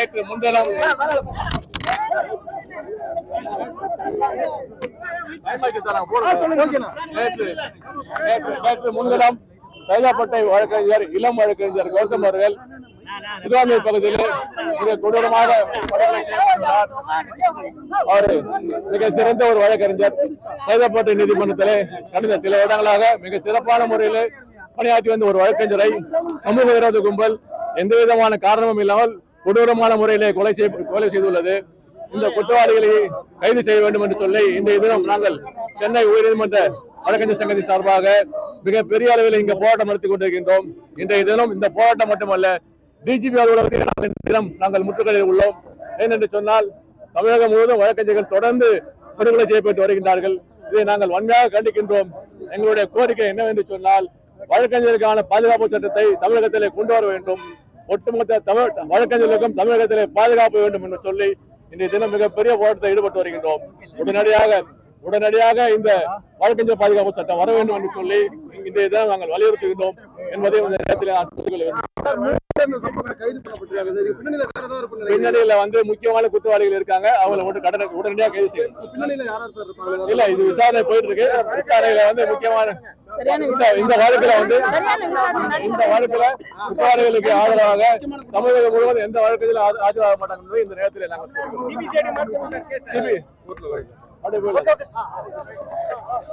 நேற்று முன்தினம் நேற்று முன்தினம் சைதாப்பட்டை வழக்கறிஞர் இளம் வழக்கறிஞர் கௌதம் அவர்கள் திருவாமூர் பகுதியில் மிக கொடூரமாக அவர் மிக சிறந்த ஒரு வழக்கறிஞர். சைதாப்பட்டை நீதிமன்றத்திலே கடந்த சில இடங்களாக மிக சிறப்பான முறையில் பணியாற்றி வந்த ஒரு வழக்கறிஞரை சமூக விரோத கும்பல் எந்த விதமான காரணமும் இல்லாமல் கொடூரமான முறையிலே கொலை செய் கொலை செய்துள்ளது. இந்த குற்றவாளிகளை கைது செய்ய வேண்டும் என்று சொல்லி இந்த தினம் நாங்கள் சென்னை உயர்நீதிமன்ற வழக்கறிஞர் சங்கத்தின் சார்பாக மிக பெரிய அளவில் இங்க போராட்டம் நடத்தி கொண்டிருக்கின்றோம். இன்றைய தினம் இந்த போராட்டம் மட்டுமல்ல டிஜிபி அலுவலகத்தில் நாங்கள் தினம் நாங்கள் முற்றுகையில் உள்ளோம். ஏனென்று சொன்னால் தமிழகம் முழுவதும் வழக்கறிஞர்கள் தொடர்ந்து படுகொலை செய்யப்பட்டு வருகின்றார்கள். இதை நாங்கள் வன்மையாக கண்டிக்கின்றோம். எங்களுடைய கோரிக்கை என்னவென்று சொன்னால் வழக்கறிஞருக்கான பாதுகாப்பு சட்டத்தை தமிழகத்திலே கொண்டு வர வேண்டும். ஒட்டுமொத்த தமிழ் வழக்கறிஞர்களுக்கும் தமிழகத்திலே பாதுகாப்பு வேண்டும் என்று சொல்லி இன்றைய தினம் மிகப்பெரிய போராட்டத்தில் ஈடுபட்டு வருகின்றோம். உடனடியாக உடனடியாக இந்த வழக்கறிஞர் பாதுகாப்பு சட்டம் வர வேண்டும் என்று சொல்லி இன்றைய தினம் நாங்கள் வலியுறுத்துகின்றோம் என்பதை இந்த நேரத்தில் நான் வேண்டும். இது பின்னணியில வந்து முக்கியமான குற்றவாளிகள் இருக்காங்க. அவங்களை மட்டும் கடனை உடனடியாக கைது செய்யணும். இல்ல இது விசாரணை போயிட்டு இருக்கு. விசாரணையில வந்து முக்கியமான இந்த- இந்த வழக்குல வந்து இந்த வழக்குல குற்றவாளிகளுக்கு ஆதரவாக தமிழகம் முழுவதும் எந்த வழக்கிலும் ஆஜ- ஆஜராக மாட்டாங்க என்பதை இந்த நேரத்தில் நாங்கள்